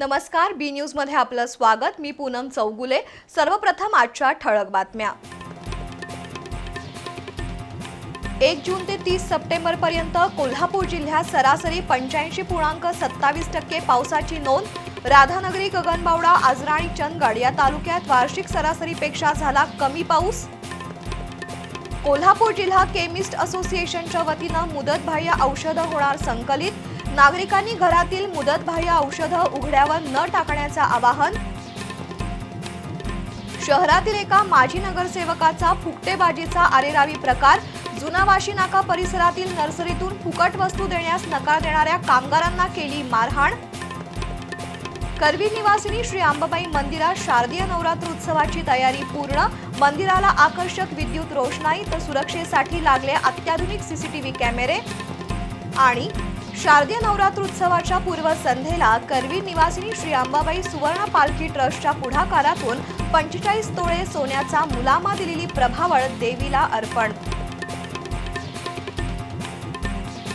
नमस्कार बी न्यूजमध्ये आपलं स्वागत. मी पूनम चौगुले. सर्वप्रथम आजच्या ठळक बातम्या. एक जून ते तीस सप्टेंबर पर्यंत कोल्हापूर जिल्ह्यात सरासरी पंच्याऐंशी पूर्णांक सत्तावीस टक्के पावसाची नोंद. राधानगरी गगनबावडा आजरा आणि चंदगड या तालुक्यात वार्षिक सरासरीपेक्षा झाला कमी पाऊस. कोल्हापूर जिल्हा केमिस्ट असोसिएशनच्या वतीनं मुदतबाह्य औषधं होणार संकलित. नागरिकांनी घरातील मुदतबाह्य औषधं उघड्यावर न टाकण्याचं आवाहन. शहरातील एका माजी नगरसेवकाचा फुकटेबाजीचा आरेरावी प्रकार. जुनावाशी नाका परिसरातील नर्सरीतून फुकट वस्तू देण्यास नकार देणाऱ्या कामगारांना केली मारहाण. करवी निवासिनी श्री अंबाबाई मंदिरात शारदीय नवरात्र उत्सवाची तयारी पूर्ण. मंदिराला आकर्षक विद्युत रोषणाई तर सुरक्षेसाठी लागले अत्याधुनिक सीसीटीव्ही कॅमेरे. आणि शारदीय नवरात्रोत्सवाच्या पूर्वसंध्येला करवी निवासिनी श्री अंबाबाई सुवर्ण पालखी ट्रस्टच्या पुढाकारातून पंचेचाळीस तोळे सोन्याचा मुलामा दिलेली प्रभावळ देवीला अर्पण.